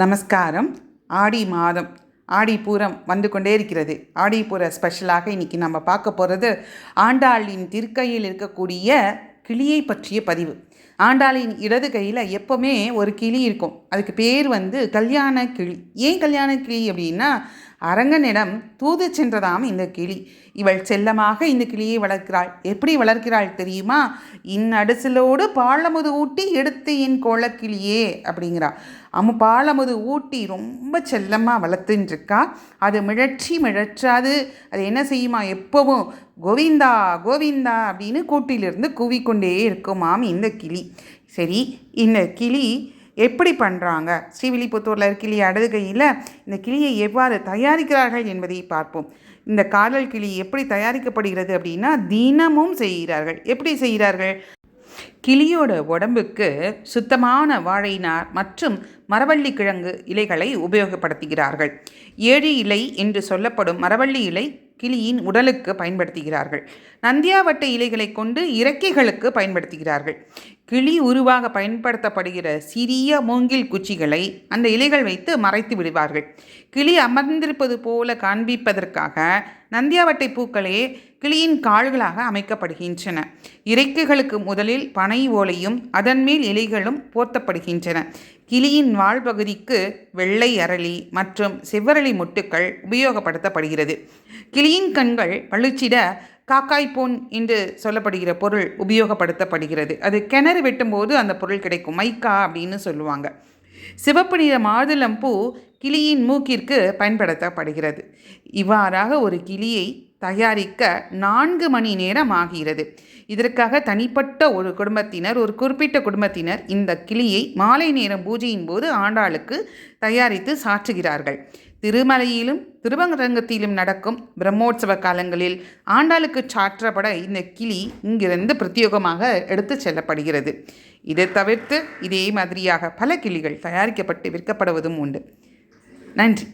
நமஸ்காரம். ஆடி மாதம் ஆடி பூரம் வந்து கொண்டே இருக்கிறது. ஆடி பூர ஸ்பெஷலாக இன்றைக்கி நம்ம பார்க்க போகிறது ஆண்டாளின் திருக்கையில் இருக்கக்கூடிய கிளியை பற்றிய பதிவு. ஆண்டாளின் இடது கையில் எப்போவுமே ஒரு கிளி இருக்கும். அதுக்கு பேர் வந்து கல்யாண கிளி. ஏன் கல்யாண கிளி அப்படின்னா அரங்கனிடம் தூது சென்றதாம் இந்த கிளி. இவள் செல்லமாக இந்த கிளியை வளர்க்கிறாள். எப்படி வளர்க்கிறாள் தெரியுமா? இந்நடுசலோடு பாலமுது ஊட்டி எடுத்து என் கோலக்கிளியே அப்படிங்கிறா. அம்மு பாலமுது ஊட்டி ரொம்ப செல்லமாக வளர்த்துட்டுருக்கா அது மிழற்றி மிழற்றாது. அது என்ன செய்யுமா எப்போவும்? கோவிந்தா கோவிந்தா அப்படின்னு கூட்டிலிருந்து கூவிக்கொண்டே இருக்குமாம் இந்த கிளி. சரி இந்த கிளி எப்படி பண்ணுறாங்க ஸ்ரீவில்லிபுத்தூரில் கிளி அடதுகையில் இந்த கிளியை எவ்வாறு தயாரிக்கிறார்கள் என்பதை பார்ப்போம். இந்த காதல் கிளி எப்படி தயாரிக்கப்படுகிறது அப்படின்னா தினமும் செய்கிறார்கள். எப்படி செய்கிறார்கள்? கிளியோட உடம்புக்கு சுத்தமான வாழைநார் மற்றும் மரவள்ளி கிழங்கு இலைகளை உபயோகப்படுத்துகிறார்கள். ஏழு இலை என்று சொல்லப்படும் மரவள்ளி இலை கிளியின் உடலுக்கு பயன்படுத்துகிறார்கள். நந்தியாவட்ட இலைகளை கொண்டு இறக்கைகளுக்கு பயன்படுத்துகிறார்கள். கிளி உருவாக பயன்படுத்தப்படுகிற சிறிய மூங்கில் குச்சிகளை அந்த இலைகள் வைத்து மறைத்து விடுவார்கள். கிளி அமர்ந்திருப்பது போல காண்பிப்பதற்காக நந்தியாவட்டை பூக்களே கிளியின் கால்களாக அமைக்கப்படுகின்றன. இறக்கைகளுக்கு முதலில் பனை ஓலையும் அதன் மேல் இலைகளும் போர்த்தப்படுகின்றன. கிளியின் வாழ்பகுதிக்கு வெள்ளை அரளி மற்றும் செவ்வரளி முட்டுக்கள் உபயோகப்படுத்தப்படுகிறது. கிளியின் கண்கள் பழுச்சிட காக்காய்போன் என்று சொல்லப்படுகிற பொருள் உபயோகப்படுத்தப்படுகிறது. அது கிணறு வெட்டும்போது அந்த பொருள் கிடைக்கும். மைக்கா அப்படின்னு சொல்லுவாங்க. சிவப்பு நிற மாதுளம்பூ கிளியின் மூக்கிற்கு பயன்படுத்தப்படுகிறது. இவ்வாறாக ஒரு கிளியை தயாரிக்க நான்கு மணி நேரம் ஆகிறது. இதற்காக தனிப்பட்ட ஒரு குடும்பத்தினர் ஒரு குறிப்பிட்ட குடும்பத்தினர் இந்த கிளியை மாலை நேரம் பூஜையின் போது ஆண்டாளுக்கு தயாரித்து சாற்றுகிறார்கள். திருமலையிலும் திருவரங்கத்திலும் நடக்கும் பிரம்மோற்சவ காலங்களில் ஆண்டாளுக்கு சாற்றப்பட இந்த கிளி இங்கிருந்து பிரத்யேகமாக எடுத்து செல்லப்படுகிறது. இதை தவிர்த்து இதே மாதிரியாக பல கிளிகள் தயாரிக்கப்பட்டு விற்கப்படுவதும் உண்டு. நன்றி